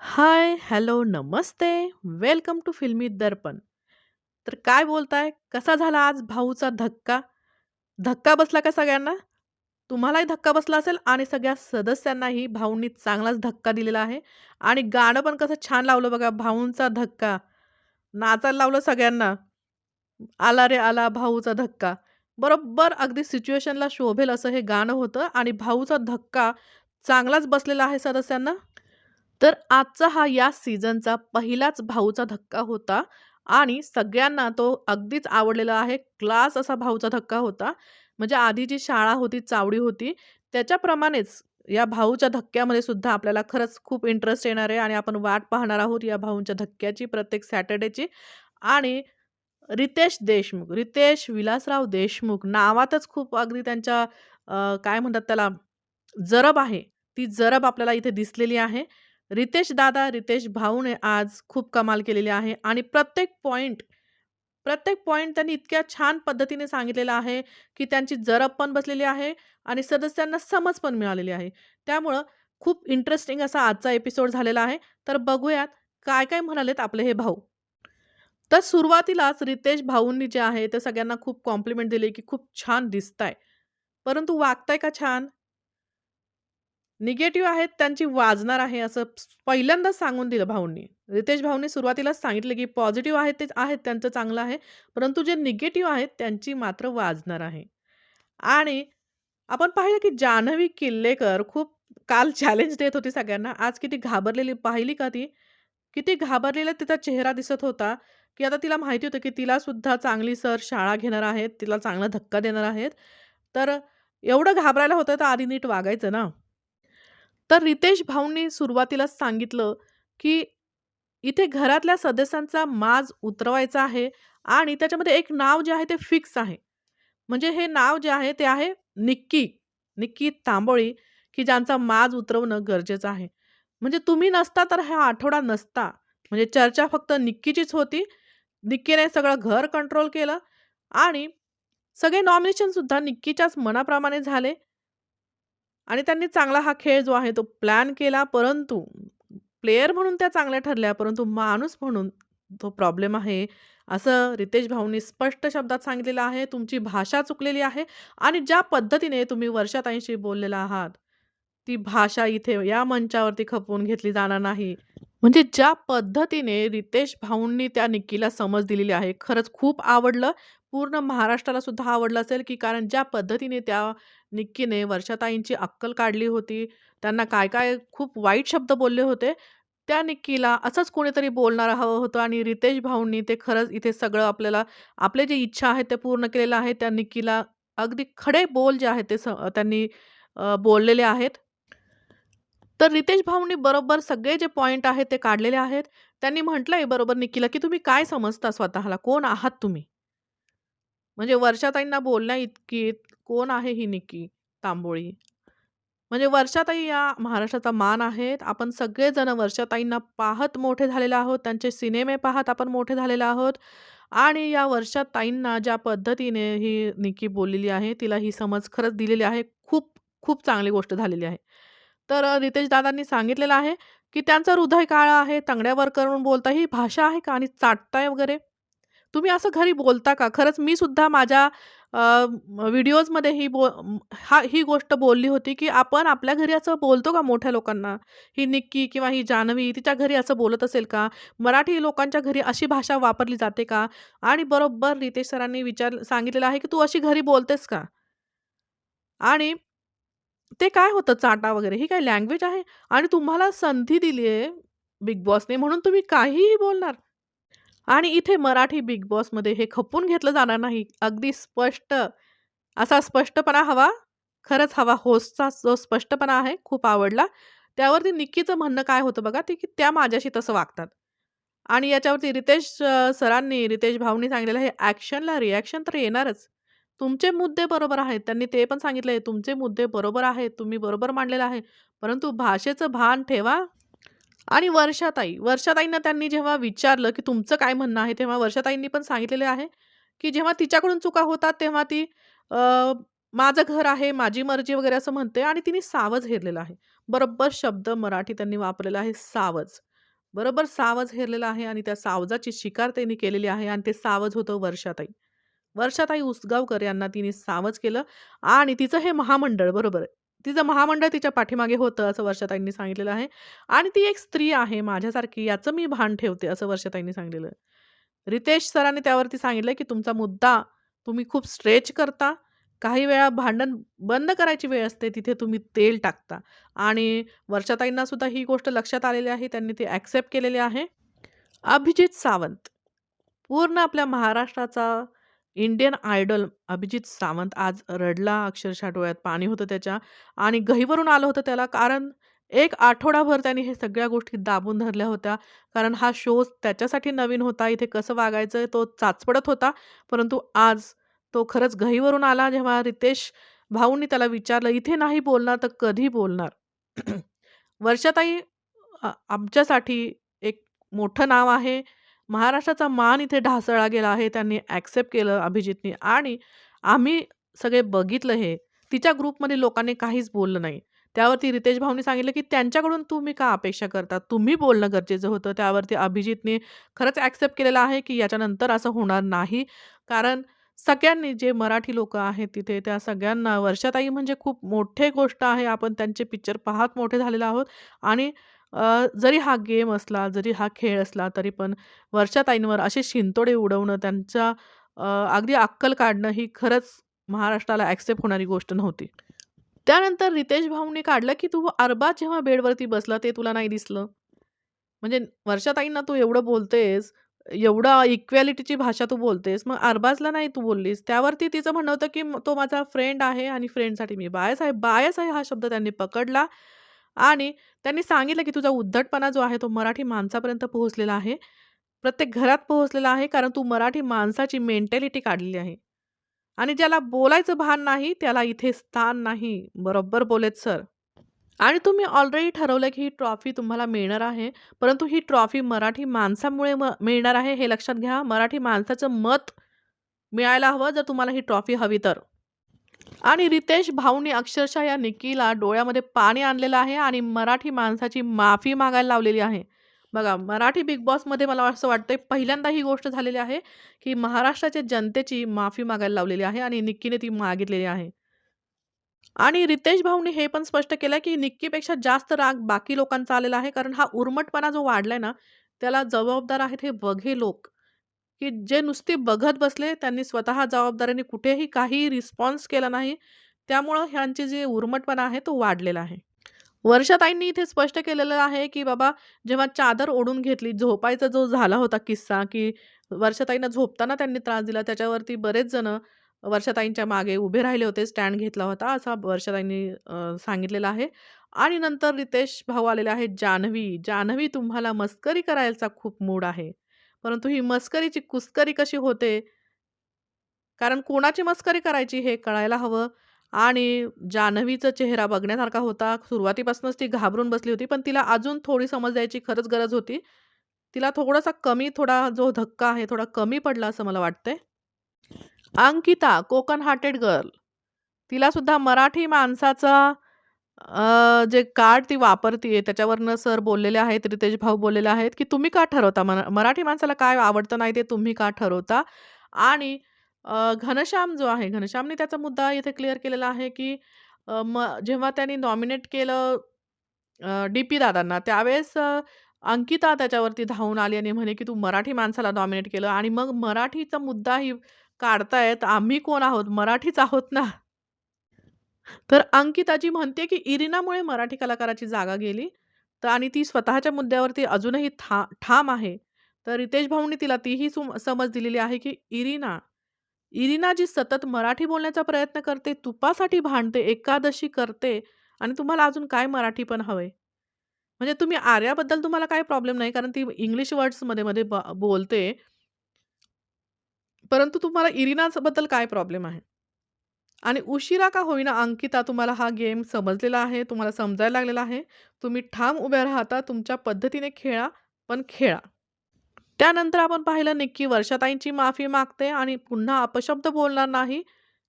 High, hello, Namaste. Welcome to Filmi Darpan. तर काय बोलताय? कसा झाला आज भाऊचा धक्का? धक्का बसला का सगळ्यांना? तुम्हालाही धक्का बसला असेल आणि सगळ्या सदस्यांनाही भाऊंनी चांगलाच धक्का दिलेला आहे आणि गाणं पण कसं छान लावलं बघा, भाऊंचा धक्का. नाचायला लावलं सगळ्यांना. आला रे आला भाऊचा धक्का. बरोबर अगदी सिच्युएशनला शोभेल असं हे गाणं होतं आणि भाऊचा धक्का चांगलाच बसलेला आहे सदस्यांना. तर आजचा हा या सीझनचा पहिलाच भाऊचा धक्का होता आणि सगळ्यांना तो अगदीच आवडलेला आहे. क्लास असा भाऊचा धक्का होता. म्हणजे आधी जी शाळा होती, चावडी होती, त्याच्याप्रमाणेच या भाऊच्या धक्क्यामध्ये सुद्धा आपल्याला खरंच खूप इंटरेस्ट येणार आहे आणि आपण वाट पाहणार आहोत या भाऊंच्या धक्क्याची प्रत्येक सॅटर्डेची. आणि रितेश देशमुख, रितेश विलासराव देशमुख नावातच खूप अगदी त्यांच्या काय म्हणतात त्याला जरब आहे. ती जरब आपल्याला इथे दिसलेली आहे. रितेश दादा, रितेश भाऊने आज खूप कमाल केलेली आहे आणि प्रत्येक पॉईंट प्रत्येक पॉईंट त्यांनी इतक्या छान पद्धतीने सांगितलेला आहे, की त्यांची जरब पण बसलेली आहे आणि सदस्यांना समज पण मिळालेली आहे. त्यामुळं खूप इंटरेस्टिंग असा आजचा एपिसोड झालेला आहे. तर बघूयात काय-काय म्हणालेत आपले हे भाऊ. तर सुरुवातीलाच रितेश भाऊंनी जे आहे ते सगळ्यांना खूप कॉम्प्लिमेंट दिले, की खूप छान दिसताय. परंतु वागताय का छान? निगेटिव्ह आहेत त्यांची वाजणार आहे असं पहिल्यांदाच सांगून दिलं भाऊंनी. रितेश भाऊंनी सुरुवातीलाच सांगितलं, की पॉझिटिव्ह आहेत तेच आहेत त्यांचं चांगलं आहे. परंतु जे निगेटिव्ह आहेत त्यांची मात्र वाजणार आहे. आणि आपण पाहिलं, की जान्हवी किल्लेकर खूप काल चॅलेंज देत होती सगळ्यांना. आज किती घाबरलेली पाहिली का ती? किती घाबरलेला तिचा चेहरा दिसत होता, की आता तिला माहिती होतं, की तिला सुद्धा चांगली सर शाळा घेणार आहेत, तिला चांगला धक्का देणार आहेत. तर एवढं घाबरायला होतं तर आधी नीट वागायचं ना. तर रितेश भाऊंनी सुरुवातीलाच सांगितलं, की इथे घरातल्या सदस्यांचा माज उतरवायचा आहे आणि त्याच्यामध्ये एक नाव जे आहे ते फिक्स आहे. म्हणजे हे नाव जे आहे ते आहे निक्की. निक्की तांबोळी, की ज्यांचा माज उतरवणं गरजेचं आहे. म्हणजे तुम्ही नसता तर हा आठवडा नसता. म्हणजे चर्चा फक्त निक्कीचीच होती. निक्कीने सगळं घर कंट्रोल केलं आणि सगळे नॉमिनेशन सुद्धा निक्कीच्याच मनाप्रमाणे झाले. आणि त्यांनी चांगला हा खेळ जो आहे तो प्लॅन केला. परंतु प्लेयर म्हणून त्या चांगल्या ठरल्या, परंतु माणूस म्हणून तो प्रॉब्लेम आहे. असं रितेश भाऊंनी स्पष्ट शब्दात सांगितलेलं आहे. तुमची भाषा चुकलेली आहे आणि ज्या पद्धतीने तुम्ही वर्षाताईंशी बोललेला आहात, ती भाषा इथे या मंचावरती खपवून घेतली जाणार नाही. म्हणजे ज्या पद्धतीने रितेश भाऊंनी त्या निक्कीला समज दिलेली आहे, खरंच खूप आवडलं. पूर्ण महाराष्ट्राला सुद्धा आवडलं असेल, की कारण ज्या पद्धतीने त्या निक्कीने वर्षाताईंची अक्कल काढली होती. त्यांना काय-काय खूप वाईट शब्द बोलले होते. त्या निक्कीला असंच कोणीतरी बोलणारं हवं होतं आणि रितेश भाऊंनी ते खरंच इथे सगळं आपल्याला आपले जे इच्छा आहेत ते पूर्ण केलेलं आहे. त्या निक्कीला अगदी खडे बोल जे आहेत ते स त्यांनी बोललेले आहेत. तर रितेश भाऊंनी बरोबर सगळे जे पॉईंट आहेत ते काढलेले आहेत. त्यांनी म्हटलंय बरोबर निक्कीला, की तुम्ही काय समजता स्वतःला? कोण आहात तुम्ही? म्हणजे वर्षाताईंना बोलण्याइतकी कोण आहे ही निकी तांबोळी? म्हणजे वर्षाताई या महाराष्ट्राचा मान आहेत. आपण सगळेजण वर्षाताईंना पाहत मोठे झालेलो आहोत. त्यांचे सिनेमे पाहत आपण मोठे झालेलो आहोत आणि या वर्षाताईंना ज्या पद्धतीने ही निकी बोललेली आहे, तिला ही समज खरंच दिलेली आहे. खूप, खूप चांगली गोष्ट झालेली आहे. तर रितेश दादांनी सांगितलेलं आहे, की त्यांचं हृदय काळं आहे, तंगड्यावर करून बोलता ही भाषा आहे का? आणि चाटताय वगैरे? तुम्ही असं घरी बोलता का? खरंच मी सुद्धा माझ्या व्हिडिओजमध्ये ही बो हा ही गोष्ट बोलली होती, की आपण आपल्या घरी असं बोलतो का मोठ्या लोकांना? ही निक्की किंवा ही जान्हवी तिच्या घरी असं बोलत असेल का? मराठी लोकांच्या घरी अशी भाषा वापरली जाते का? आणि बरोबर रितेश सरांनी विचार सांगितलेलं आहे, की "तू अशी घरी बोलतेस का?" आणि ते काय होतं चाटा वगैरे, ही काय लँग्वेज आहे? आणि तुम्हाला संधी दिली आहे बिग बॉसने म्हणून तुम्ही काहीही बोलणार. आणि इथे मराठी बिग बॉसमध्ये हे खपून घेतलं जाणार नाही. अगदी स्पष्ट असा स्पष्टपणा हवा. खरंच हवा. होस्टचा जो स्पष्टपणा आहे खूप आवडला. त्यावरती निक्कीचं म्हणणं काय होतं बघा, ते की त्या माझ्याशी तसं वागतात. आणि याच्यावरती रितेश सरांनी, रितेश भाऊंनी सांगितलेलं हे "ॲक्शनला रिॲक्शन तर येणारच. तुमचे मुद्दे बरोबर आहेत." त्यांनी ते पण सांगितले "तुमचे मुद्दे बरोबर आहेत. तुम्ही बरोबर मांडलेलं आहे. परंतु भाषेचं भान ठेवा." आणि वर्षाताई, वर्षाताईंना त्यांनी जेव्हा विचारलं, की तुमचं काय म्हणणं आहे? तेव्हा वर्षाताईंनी पण सांगितलेले आहे, की जेव्हा तिच्याकडून चुका होतात तेव्हा ती माझं घर आहे, माझी मर्जी वगैरे असं म्हणते आणि तिने सावज हेरलेलं आहे. बरोबर शब्द मराठी त्यांनी वापरलेला आहे सावज. बरोबर सावज हेरलेला आहे आणि त्या सावजाची शिकार त्यांनी केलेली आहे आणि ते सावज होतं वर्षाताई. वर्षाताई उसगावकर यांना तिने सावज केलं आणि तिचं हे महामंडळ बरोबर आहे. तिचं महामंडळ तिच्या पाठीमागे होतं असं वर्षाताईंनी सांगितलेलं आहे आणि ती एक स्त्री आहे माझ्यासारखी याचं मी भान ठेवते असं वर्षाताईंनी सांगितलेलं रितेश सरांनी त्यावरती सांगितलं, की तुमचा मुद्दा तुम्ही खूप स्ट्रेच करता. काही वेळा भांडण बंद करायची वेळ असते तिथे तुम्ही तेल टाकता आणि वर्षाताईंना सुद्धा ही गोष्ट लक्षात आलेली आहे. त्यांनी ती ॲक्सेप्ट केलेली आहे. अभिजित सावंत पूर्ण आपल्या महाराष्ट्राचा इंडियन आयडॉल अभिजित सावंत आज रडला अक्षरशः डोळ्यात पाणी होतं त्याच्या आणि गहीवरून आलं होतं त्याला कारण एक आठवडाभर त्यांनी हे सगळ्या गोष्टी दाबून धरल्या होत्या. कारण हा शो त्याच्यासाठी नवीन होता. इथे कसं वागायचं तो चाचपडत होता. परंतु आज तो खरंच घहीवरून आला जेव्हा रितेश भाऊंनी त्याला विचारलं, "इथे नाही बोलणार तर कधी बोलणार?" वर्षाताई आमच्यासाठी एक मोठं नाव आहे. महाराष्ट्राचा मान इथे ढासळला गेला आहे. त्यांनी ॲक्सेप्ट केलं अभिजितनी आणि आम्ही सगळे बघितलं हे. तिच्या ग्रुपमध्ये लोकांनी काहीच बोललं नाही. त्यावरती रितेश भाऊनी सांगितलं, की त्यांच्याकडून तुम्ही का अपेक्षा करता? तुम्ही बोलणं गरजेचं होतं. त्यावरती अभिजितने खरंच ॲक्सेप्ट केलेलं आहे, की याच्यानंतर असं होणार नाही. कारण सगळ्यांनी जे मराठी लोकं आहेत तिथे त्या सगळ्यांना वर्षाताई म्हणजे खूप मोठे गोष्ट आहे. आपण त्यांचे पिक्चर पाहत मोठे झालेले आहोत आणि जरी हा गेम असला, जरी हा खेळ असला, तरी पण वर्षाताईंवर असे शिंतोडे उडवणं, त्यांच्या अगदी अक्कल काढणं ही खरंच महाराष्ट्राला ॲक्सेप्ट होणारी गोष्ट नव्हती. त्यानंतर रितेश भाऊंनी काढलं, की "तू अरबाज जेव्हा बेडवरती बसला ते तुला नाही दिसलं?" म्हणजे वर्षाताईंना तू एवढं बोलतेस, एवढा इक्वॅलिटीची भाषा तू बोलतेस, मग अरबाजला नाही तू बोललीस. त्यावरती तिचं म्हणणं होतं, की "तो माझा फ्रेंड आहे आणि फ्रेंडसाठी मी बायस आहे." बायस आहे हा शब्द त्यांनी पकडला आणि त्यांनी सांगितलं, की "तुझा उद्धटपणा जो आहे तो मराठी माणसापर्यंत पोहोचलेला आहे. प्रत्येक घरात पोहोचलेला आहे कारण तू मराठी माणसाची मेंटॅलिटी काढलेली आहे. आणि ज्याला बोलायचं भान नाही त्याला इथे स्थान नाही." बरोबर बोलेत सर. आणि तुम्ही ऑलरेडी ठरवलं, की ही ट्रॉफी तुम्हाला मिळणार आहे. परंतु ही ट्रॉफी मराठी माणसामुळे म मिळणार आहे हे लक्षात घ्या. मराठी माणसाचं मत मिळायला हवं जर तुम्हाला ही ट्रॉफी हवी तर. आणि रितेश भाऊंनी अक्षरशः या निक्कीला डोळ्यामध्ये पाणी आणलेलं आहे आणि मराठी माणसाची माफी मागायला लावलेली आहे. बघा मराठी बिग बॉसमध्ये मला असं वाटतं पहिल्यांदा ही गोष्ट झालेली आहे, की महाराष्ट्राच्या जनतेची माफी मागायला लावलेली आहे आणि निक्कीने ती मागितलेली आहे. आणि रितेश भाऊंनी हे पण स्पष्ट केलं, की निक्कीपेक्षा जास्त राग बाकी लोकांचा आलेला आहे. कारण हा उर्मटपणा जो वाढलाय ना, त्याला जबाबदार आहेत हे बघे लोक, की जे नुसते बघत बसले त्यांनी स्वतः जबाबदारीने कुठेही काही रिस्पॉन्स केला नाही. त्यामुळं ह्यांची जी उर्मटपणा आहे तो वाढलेला आहे. वर्षाताईंनी इथे स्पष्ट केलेलं आहे, की बाबा जेव्हा चादर ओढून घेतली, झोपायचा जो झाला होता किस्सा, की वर्षाताईंना झोपताना त्यांनी त्रास दिला. त्याच्यावरती बरेच जणं वर्षाताईंच्या मागे उभे राहिले होते, स्टँड घेतला होता, असा वर्षाताईंनी सांगितलेला आहे. आणि नंतर रितेश भाऊ आलेले आहेत. जान्हवी, जान्हवी तुम्हाला मस्करी करायचा खूप मूड आहे. परंतु ही मस्करीची कुस्करी कशी होते? कारण कोणाची मस्करी करायची हे कळायला हवं. आणि जान्हवीचा चेहरा बघण्यासारखा होता. सुरुवातीपासूनच ती घाबरून बसली होती. पण तिला अजून थोडी समज द्यायची खरंच गरज होती. तिला थोडासा कमी थोडा जो धक्का आहे थोडा कमी पडला असं मला वाटतंय. Ankita Konkan hearted girl. तिला सुद्धा मराठी माणसाचा अ, जे कार्ड ती वापरतीये त्याच्यावरनं सर बोललेले आहेत, रितेश भाऊ बोललेले आहेत, की तुम्ही का ठरवता मरा मराठी माणसाला काय आवडतं नाही ते तुम्ही का ठरवता? आणि अ, घनश्याम जो आहे, घनश्यामने त्याचा मुद्दा इथे क्लिअर केलेला आहे, की अ, मग जेव्हा त्यांनी नॉमिनेट केलं अ, डी-पी दादांना त्यावेळेस अ, अंकिता त्याच्यावरती धावून आली आणि म्हणे, की "तू मराठी माणसाला नॉमिनेट केलं आणि मग मराठीचा मुद्दाही काढतायत. आम्ही कोण आहोत? मराठीच आहोत ना." तर अंकिताजी म्हणते, की इरिनामुळे मराठी कलाकाराची जागा गेली. तर आणि ती स्वतःच्या मुद्द्यावरती अजूनही था ठाम आहे. तर रितेश भाऊंनी तिला तीही सुम समज दिलेली आहे, की इरिना, इरिना जी सतत मराठी बोलण्याचा प्रयत्न करते, तुपासाठी भांडते, एकादशी करते आणि तुम्हाला अजून काय मराठी पण हवंय? म्हणजे तुम्ही आर्याबद्दल तुम्हाला काय प्रॉब्लेम नाही कारण ती इंग्लिश वर्ड्समध्ये मध्ये ब बोलते. परंतु तुम्हाला इरिनाबद्दल काय प्रॉब्लेम आहे? आणि उशिरा का होईना अंकिता तुम्हाला हा गेम समजलेला आहे, तुम्हाला समजायला लागलेला आहे. तुम्ही ठाम उभ्या राहता, तुमच्या पद्धतीने खेळा, पण खेळा. त्यानंतर आपण पाहिलं निक्की वर्षाताईंची माफी मागते आणि पुन्हा अपशब्द बोलणार नाही,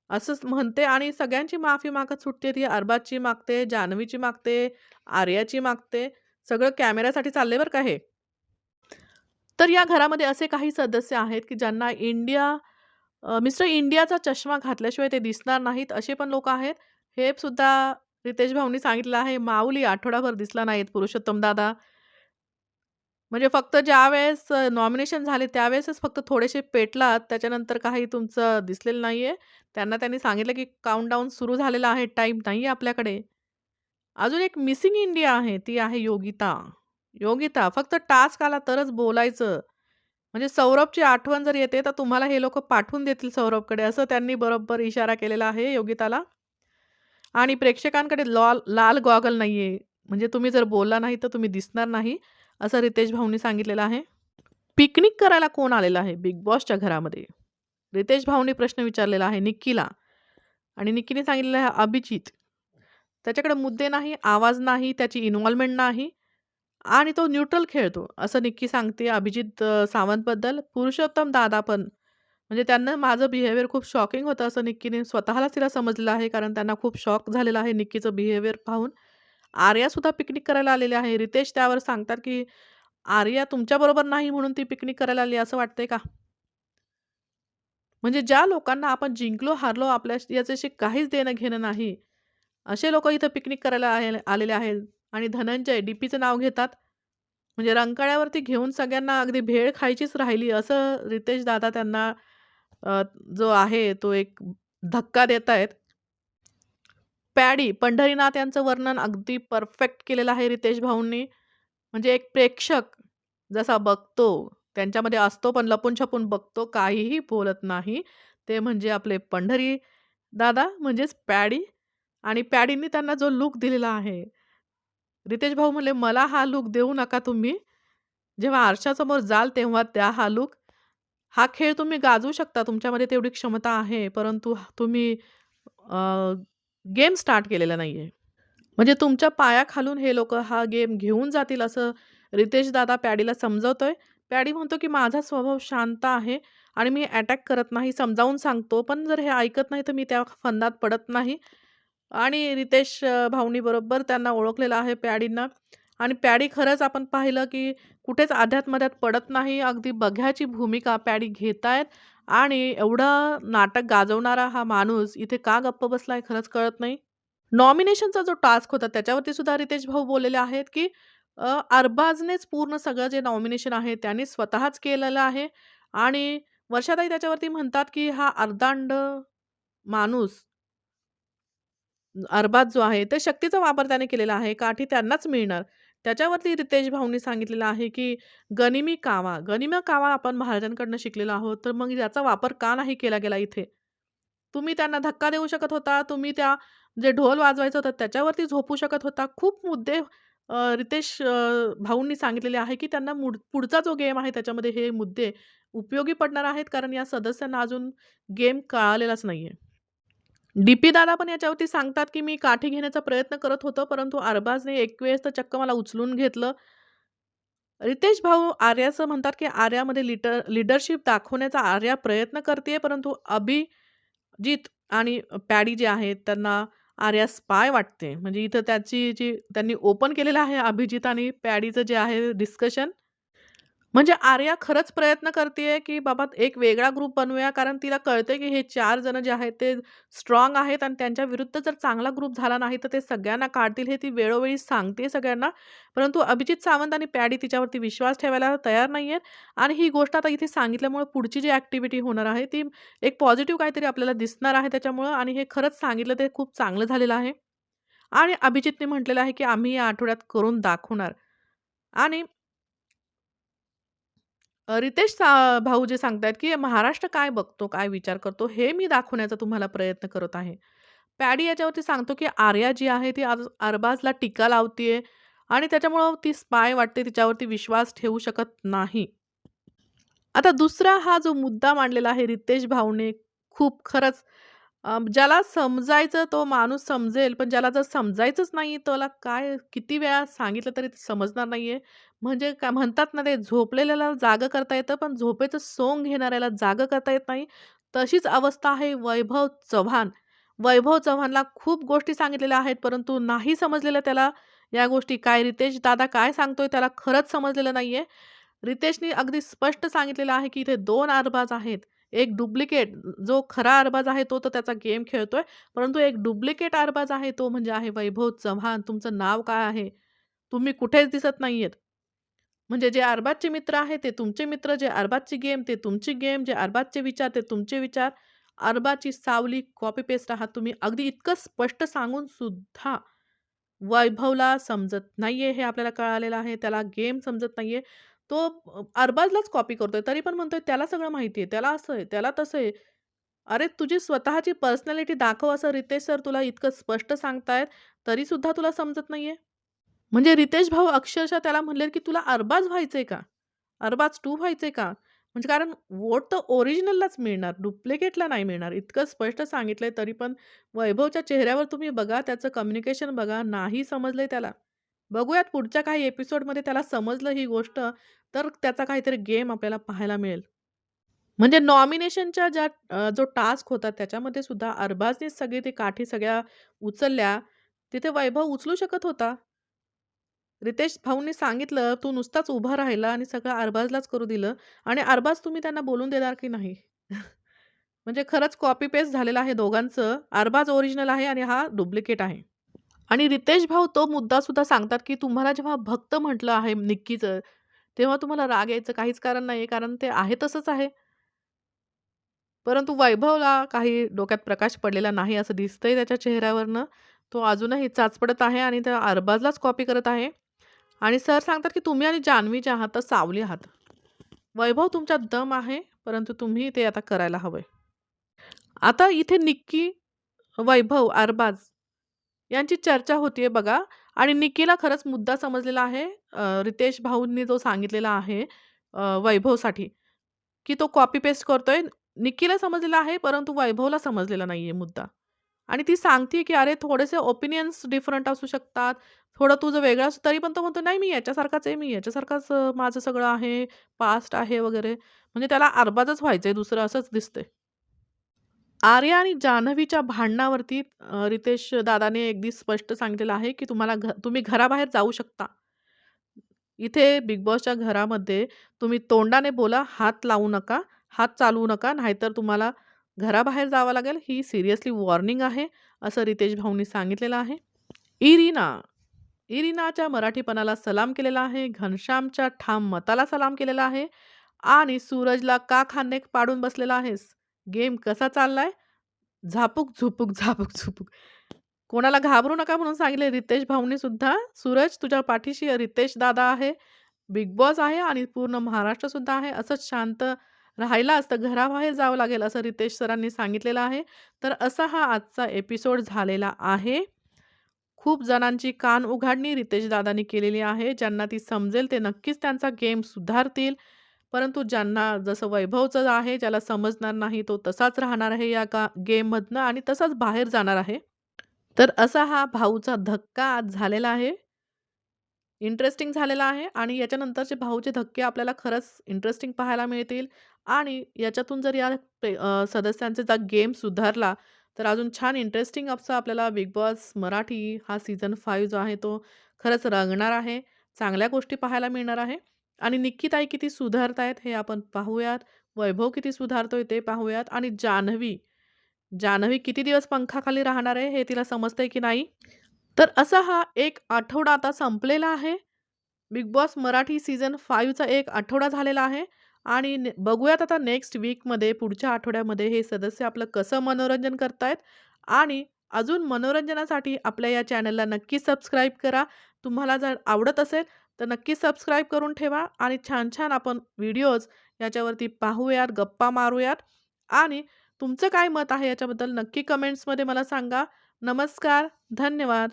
असंच म्हणते आणि सगळ्यांची माफी मागत सुटते. ती अरबाजची मागते, जान्हवीची मागते, आर्याची मागते. सगळं कॅमेऱ्यासाठी चालले बरं का हे. तर या घरामध्ये असे काही सदस्य आहेत, की ज्यांना इंडिया मिस्टर इंडियाचा चष्मा घातल्याशिवाय ते दिसणार नाहीत, असे पण लोक आहेत. हे सुद्धा रितेश भाऊंनी सांगितलं आहे, माऊली आठवडाभर दिसला नाहीत पुरुषोत्तम दादा. म्हणजे फक्त ज्यावेळेस नॉमिनेशन झाले त्यावेळेसच फक्त थोडेसे पेटलात, त्याच्यानंतर काही तुमचं दिसलेलं नाहीये. त्यांना त्यांनी सांगितलं, की काउंटडाऊन सुरू झालेला आहे, टाईम नाही आहे आपल्याकडे. अजून एक मिसिंग इंडिया आहे, ती आहे योगिता. योगिता फक्त टास्क आला तरच बोलायचं. म्हणजे सौरभची आठवण जर येते, तर तुम्हाला हे लोक पाठवून देतील सौरभकडे, असं त्यांनी बरोबर इशारा केलेला आहे योगिताला. आणि प्रेक्षकांकडे लॉल लाल गॉगल नाहीये. म्हणजे तुम्ही जर बोलला नाही, तर तुम्ही दिसणार नाही, असं रितेश भाऊंनी सांगितलेलं आहे. पिकनिक करायला कोण आलेला आहे बिग बॉसच्या घरामध्ये? रितेश भाऊंनी प्रश्न विचारलेला आहे निक्कीला आणि निक्कीने सांगितलेलं आहे अभिजित. त्याच्याकडे मुद्दे नाही, आवाज नाही, त्याची इन्व्हॉल्वमेंट नाही आणि तो न्यूट्रल खेळतो, असं निक्की सांगते अभिजित अ, सावंतबद्दल. पुरुषोत्तम दादा पण म्हणजे त्यांना माझं बिहेवियर खूप शॉकिंग होतं, असं निक्कीने स्वतःलाच तिला समजलं आहे, कारण त्यांना खूप शॉक झालेला आहे निक्कीचं बिहेवियर पाहून. आर्यासुद्धा पिकनिक करायला आलेली आहे. रितेश त्यावर सांगतात, की "आर्या तुमच्याबरोबर नाही म्हणून ती पिकनिक करायला आली असं वाटतंय का?" म्हणजे ज्या लोकांना आपण जिंकलो, हारलो, आपल्या याच्याशी काहीच देणं-घेणं नाही, असे लोक इथं पिकनिक करायला आले आलेले आहेत आणि धनंजय डी पीचं नाव घेतात. म्हणजे रंकाळ्यावरती घेऊन सगळ्यांना अगदी भेळ खायचीच राहिली, असं रितेश दादा त्यांना जो आहे तो एक धक्का देत आहेत पॅडी, पंढरीनाथ यांचं वर्णन अगदी परफेक्ट केलेलं आहे रितेश भाऊंनी. म्हणजे एक प्रेक्षक जसा बघतो, त्यांच्यामध्ये असतो पण लपून-छपून बघतो, काहीही बोलत नाही. ते म्हणजे आपले पंढरी दादा म्हणजेच पॅडी आणि पॅडींनी त्यांना जो लूक दिलेला आहे. रितेश भाऊ म्हणले, "मला हा लूक देऊ नका तुम्ही. जेव्हा आरशासमोर जाल तेव्हा त्या हा लूक. हा खेळ तुम्ही गाजवू शकता, तुमच्यामध्ये तेवढी क्षमता आहे, परंतु तुम्ही गेम स्टार्ट केलेला नाही आहे म्हणजे तुमच्या पायाखालून हे लोक हा गेम घेऊन जातील असं रितेश दादा पॅडीला समजवतोय पॅडी म्हणतो, की "माझा स्वभाव शांत आहे आणि मी अटॅक करत नाही, समजावून सांगतो. पण जर हे ऐकत नाही, तर मी त्या फंदात पडत नाही." आणि रितेश भाऊनीबरोबर त्यांना ओळखलेलं आहे पॅडींना आणि पॅडी खरंच आपण पाहिलं, की कुठेच अध्यात-मध्यात पडत नाही. अगदी बघ्याची भूमिका पॅडी घेत आहेत आणि एवढं नाटक गाजवणारा हा माणूस इथे का गप्प बसला आहे खरंच कळत नाही. नॉमिनेशनचा जो टास्क होता त्याच्यावरती सुद्धा रितेश भाऊ बोललेले आहेत, की अरबाजनेच पूर्ण सगळं जे नॉमिनेशन आहे त्यांनी स्वतःच केलेलं आहे आणि वर्षाताई त्याच्यावरती म्हणतात, की हा अर्धांड माणूस अरबाज जो आहे, ते शक्तीचा वापर त्याने केलेला आहे. काठी त्यांनाच मिळणार. त्याच्यावरती रितेश भाऊंनी सांगितलेलं आहे, की गनिमी कावा. गनिमा कावा आपण महाराजांकडनं शिकलेलो आहोत, तर मग याचा वापर का नाही केला गेला इथे? तुम्ही त्यांना धक्का देऊ शकत होता. तुम्ही त्या जे ढोल वाजवायचं होतं त्याच्यावरती झोपू शकत होता. खूप मुद्दे रितेश भाऊंनी सांगितलेले आहे, की त्यांना मुड पुढचा जो गेम आहे त्याच्यामध्ये हे मुद्दे उपयोगी पडणार आहेत, कारण या सदस्यांना अजून गेम कळालेलाच डी-पी दादा पण याच्यावरती सांगतात, की "मी काठी घेण्याचा प्रयत्न करत होतो, परंतु अरबाजने एक वेळेस तर चक्क मला उचलून घेतलं." रितेश भाऊ आर्याचं म्हणतात, की आर्यामध्ये लिटर लीडरशिप दाखवण्याचा आर्या प्रयत्न करते परंतु अभिजित आणि पॅडी जे आहेत त्यांना आर्या स्पाय वाटते. म्हणजे इथं त्याची जी त्यांनी ओपन केलेलं आहे अभिजित आणि पॅडीचं जे आहे डिस्कशन. म्हणजे आर्या खरंच प्रयत्न करते की बाबा एक वेगळा ग्रुप बनवूया, कारण तिला कळते की हे चार जण जे आहेत ते स्ट्राँग आहेत आणि त्यांच्या विरुद्ध जर चांगला ग्रुप झाला नाही, तर ते सगळ्यांना काढतील हे ती वेळोवेळी सांगते सगळ्यांना. परंतु अभिजित सावंत आणि पॅडी तिच्यावरती विश्वास ठेवायला तयार नाही आहेत आणि ही गोष्ट आता इथे सांगितल्यामुळे पुढची जी ॲक्टिव्हिटी होणार आहे, ती एक पॉझिटिव्ह काहीतरी आपल्याला दिसणार आहे त्याच्यामुळं आणि हे खरंच सांगितलं ते खूप चांगलं झालेलं आहे. आणि अभिजितने म्हटलेलं आहे, की आम्ही या आठवड्यात करून दाखवणार आणि अ, रितेश सा भाऊ जे सांगतायत, की महाराष्ट्र काय बघतो, काय विचार करतो, हे मी दाखवण्याचा तुम्हाला प्रयत्न करत आहे. पॅडी याच्यावरती सांगतो, की आर्या जी आहे ती आज अरबाजला टीका लावतीये आणि त्याच्यामुळं ती स्पाय वाटते, तिच्यावरती विश्वास ठेवू शकत नाही. आता दुसरा हा जो मुद्दा मांडलेला आहे रितेश भाऊने, खूप खरंच अ, ज्याला समजायचं तो माणूस समजेल, पण ज्याला जर समजायचंच नाही, त्याला काय किती वेळा सांगितलं तरी समजणार समजणार नाहीये. म्हणजे काय म्हणतात ना, ते झोपलेल्याला जागं करता येतं, पण झोपेचं सोंग घेणाऱ्याला जागं करता येत नाही. तशीच अवस्था आहे वैभव चव्हाण. वैभव चव्हाणला खूप गोष्टी सांगितलेल्या आहेत, परंतु नाही समजलेलं त्याला या गोष्टी. काय रितेश दादा काय सांगतोय त्याला खरंच समजलेलं नाही आहे रितेशनी अगदी स्पष्ट सांगितलेलं आहे, की इथे दोन अरबाज आहेत. एक डुप्लिकेट जो खरा अरबाज आहे तो तर त्याचा गेम खेळतोय. परंतु एक डुप्लिकेट अरबाज आहे तो म्हणजे आहे वैभव चव्हाण. तुमचं नाव काय आहे? तुम्ही कुठेच दिसत नाही आहेत म्हणजे जे अरबाजचे मित्र आहे ते तुमचे मित्र, जे अरबाजची गेम ते तुमची गेम, जे अरबाजचे विचार ते तुमचे विचार. अरबाची सावली कॉपी पेस्ट आहात तुम्ही. अगदी इतकं स्पष्ट सांगून सुद्धा वैभवला समजत नाहीये हे आपल्याला कळालेलं आहे. त्याला गेम समजत नाहीये. तो अरबाजलाच कॉपी करतोय. तरी पण म्हणतोय त्याला सगळं माहिती आहे. त्याला असं आहे, त्याला तसं आहे. अरे तुझी स्वतःची पर्सनॅलिटी दाखव असं रितेश सर तुला इतकं स्पष्ट सांगतायत, तरीसुद्धा तुला समजत नाहीये. म्हणजे रितेश भाऊ अक्षरशः त्याला म्हणले, की "तुला अरबाज व्हायचंय का? अरबाज टू व्हायचंय का?" म्हणजे कारण वोट तर ओरिजिनललाच मिळणार, डुप्लिकेटला नाही मिळणार. इतकं स्पष्ट सांगितलंय तरी पण वैभवच्या चेहऱ्यावर तुम्ही बघा, त्याचं कम्युनिकेशन बघा, नाही समजलंय त्याला. बघूयात पुढच्या काही एपिसोडमध्ये त्याला समजलं ही गोष्ट, तर त्याचा काहीतरी गेम आपल्याला पाहायला मिळेल. म्हणजे नॉमिनेशनच्या ज्या जो टास्क होता त्याच्यामध्ये सुद्धा अरबाजनेच सगळी ती काठी सगळ्या उचलल्या. तिथे वैभव उचलू शकत होता. रितेश भाऊंनी सांगितलं, "तू नुसताच उभा राहिला आणि सगळं अरबाजलाच करू दिलं आणि अरबाज तुम्ही त्यांना बोलून देणार की नाही?" म्हणजे खरंच कॉपी पेस्ट झालेलं आहे दोघांचं. अरबाज ओरिजिनल आहे आणि हा डुप्लिकेट आहे. आणि रितेश भाऊ तो मुद्दा सुद्धा सांगतात, की तुम्हाला जेव्हा भक्त म्हटलं आहे निक्कीचं, तेव्हा तुम्हाला राग यायचं काहीच कारण नाही कारण ते आहे तसंच आहे. परंतु वैभवला काही डोक्यात प्रकाश पडलेला नाही असं दिसतंय त्याच्या चेहऱ्यावरनं. तो अजूनही चाचपडत आहे आणि त्या अरबाजलाच कॉपी करत आहे. आणि सर सांगतात, की तुम्ही आणि जान्हवी जे आहात तर सावली आहात. वैभव तुमच्यात दम आहे, परंतु तुम्ही ते आता करायला हवंय. आता इथे निक्की, वैभव, अरबाज यांची चर्चा होतीये बघा आणि निक्कीला खरंच मुद्दा समजलेला आहे. रितेश भाऊंनी जो सांगितलेला आहे वैभवसाठी, की तो कॉपी पेस्ट करतोय. निक्कीला समजलेला आहे, परंतु वैभवला समजलेला नाही आहे मुद्दा. आणि ती सांगते की "अरे थोडेसे ओपिनियन्स डिफरंट असू शकतात. थोडं तुझं वेगळं असं तरी पण तो म्हणतो, "नाही मी याच्यासारखाच आहे. मी याच्यासारखाच माझं सगळं आहे, पास्ट आहे वगैरे." म्हणजे त्याला अरबाजच व्हायचंय दुसरं असंच दिसतंय. आर्या आणि जान्हवीच्या भांडणावरती रितेश दादाने अगदी स्पष्ट सांगितलेलं आहे, की तुम्हाला घ तुम्ही घराबाहेर जाऊ शकता. इथे बिग बॉसच्या घरामध्ये तुम्ही तोंडाने बोला, हात लावू नका, हात चालवू नका, नाहीतर तुम्हाला घराबाहेर जावं लागेल. ही सिरियसली वॉर्निंग आहे, असं रितेश भाऊंनी सांगितलेलं आहे. इरिना, इरिनाच्या मराठीपणाला सलाम केलेला आहे. घनश्यामच्या ठाम मताला सलाम केलेला आहे आणि सूरजला का खांदे पाडून बसलेला आहेस? गेम कसा चाललाय? झापूक, झुपूक, झापूक, झुपूक. कोणाला घाबरू नका म्हणून सांगितले रितेश भाऊंनी सुद्धा. सूरज तुझ्या पाठीशी रितेश दादा आहे, बिग बॉस आहे आणि पूर्ण महाराष्ट्र सुद्धा आहे. असंच शांत राहायला असतं घराबाहेर जावं लागेल असं रितेश सरांनी सांगितलेलं आहे. तर असा हा आजचा एपिसोड झालेला आहे. खूप जणांची कान उघाडणी रितेश दादांनी केलेली आहे. ज्यांना ती समजेल ते नक्कीच त्यांचा गेम सुधारतील. परंतु ज्यांना जसं वैभवचं आहे, ज्याला समजणार नाही तो तसाच राहणार आहे या का गेममधनं आणि तसाच बाहेर जाणार आहे. तर असा हा भाऊचा धक्का आज झालेला आहे. इंटरेस्टिंग झालेला आहे आणि याच्यानंतरचे भाऊचे धक्के आपल्याला खरंच इंटरेस्टिंग पाहायला मिळतील आणि याच्यातून जर या पे जर गेम सुधारला, तर अजून छान इंटरेस्टिंग असं आपल्याला बिग बॉस मराठी हा सीझन फाईव्ह जो आहे तो खरंच रंगणार आहे. चांगल्या गोष्टी पाहायला मिळणार आहे आणि निक्कीताई किती सुधारतायत हे आपण पाहूयात. वैभव किती सुधारतोय ते पाहूयात आणि जान्हवी, जान्हवी किती दिवस पंखाखाली राहणार आहे हे तिला समजतंय की नाही? तर असा हा एक आठवडा आता संपलेला आहे. बिग बॉस मराठी सीझन फाईव्हचा एक आठवडा झालेला आहे आणि बघूयात आता नेक्स्ट वीकमध्ये पुढच्या आठवड्यामध्ये हे सदस्य आपलं कसं मनोरंजन करतायत आणि अजून मनोरंजनासाठी आपल्या या चॅनलला नक्की सबस्क्राईब करा. तुम्हाला जर आवडत असेल तर नक्की सबस्क्राईब करून ठेवा आणि छान-छान आपण व्हिडिओज याच्यावरती पाहूयात, गप्पा मारूयात आणि तुमचं काय मत आहे याच्याबद्दल नक्की कमेंट्समध्ये मला सांगा. नमस्कार, धन्यवाद.